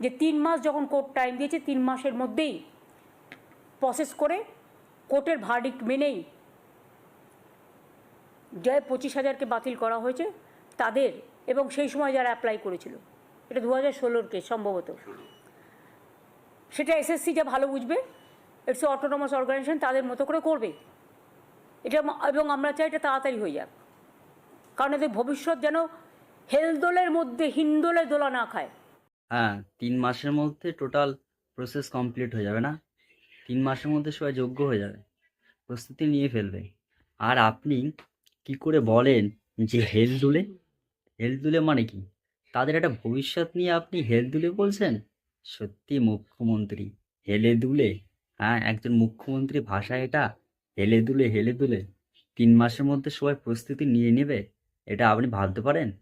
যে তিন মাস যখন কোর্ট টাইম দিয়েছে, তিন মাসের মধ্যেই প্রসেস করে কোর্টের ভার্ডিক্ট মেনেই যে পঁচিশ হাজারকে বাতিল করা হয়েছে, তাদের এবং সেই সময় যারা অ্যাপ্লাই করেছিল। এটা দু হাজার ষোলোর কেস সম্ভবত। সেটা এসএসসি যা ভালো বুঝবে ইটস অটোনমাস অর্গানাইজেশন তাদের মতো করে করবে। এটা এবং আমরা চাই এটা তাড়াতাড়ি হয়ে যাক। কারণ এদের ভবিষ্যৎ যেন হেলদোলের মধ্যে হিন্দোলে দোলা না খায়। হ্যাঁ তিন মাসের মধ্যে টোটাল প্রসেস কমপ্লিট হয়ে যাবে না? তিন মাসের মধ্যে সবাই যোগ্য হয়ে যাবে। প্রস্তুতি নিয়ে ফেলবে। আর আপনি কি করে বলেন যে হেল দুলে? হেল দুলে মানে কি? তাদের একটা ভবিষ্যৎ নিয়ে আপনি হেল দুলে বলছেন? সত্যি মুখ্যমন্ত্রী, হেলে দুলে? হ্যাঁ একজন মুখ্যমন্ত্রী ভাষা এটা, হেলে দুলে হেলে দুলে। তিন মাসের মধ্যে সবাই প্রস্তুতি নিয়ে নেবে? এটা আপনি ভাবতে পারেন?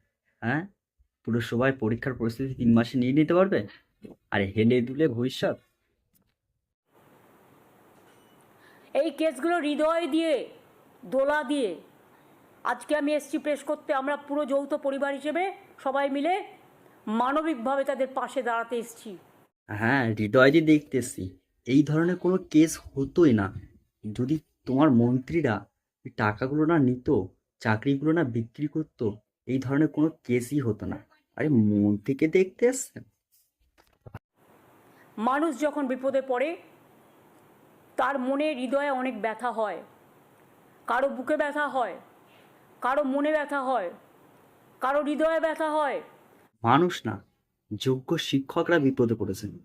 হ্যাঁ? পুরো সবাই পরীক্ষার পরিস্থিতি তিন মাসে নিয়ে নিতে পারবে? আরে হেলে দুলে ভবিষ্যৎ। এই কেসগুলো হৃদয় দিয়ে দোলা দিয়ে। আজকে আমি এসছি প্রেস করতে আমরা পুরো যৌথ পরিবার হিসেবে সবাই মিলে মানবিকভাবে তাদের পাশে দাঁড়াতে এসছি। হ্যাঁ হৃদয় দিয়ে দেখতেছি এই ধরনের কোনো কেস হতোই না। যদি তোমার মন্ত্রীরা টাকাগুলো না নিত চাকরিগুলো না বিক্রি করতো এই ধরনের কোনো কেসই হতো না। আরে মন্ত্রীকে দেখতে এসছেন মানুষ যখন বিপদে পড়ে তার মনে হৃদয়ে অনেক ব্যথা হয়। কারও বুকে ব্যথা হয় কারও মনে ব্যথা হয় কারও হৃদয়ে ব্যথা হয়। মানুষ না যোগ্য শিক্ষকরা বিপদে পড়েছেন।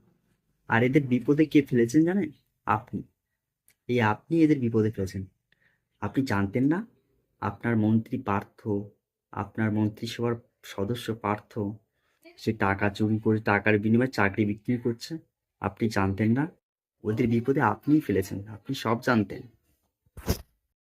আর এদের বিপদে কে ফেলেছেন জানেন? আপনি। এই আপনি এদের বিপদে ফেলেছেন। আপনি জানতেন না আপনার মন্ত্রী পার্থ আপনার মন্ত্রিসভার সদস্য পার্থ, সে টাকা চুরি করে, টাকার বিনিময়ে চাকরি বিক্রি করছে। আপনি জানতেন না? ওদের বিপদে আপনিই ফেলেছেন। আপনি সব জানতেন।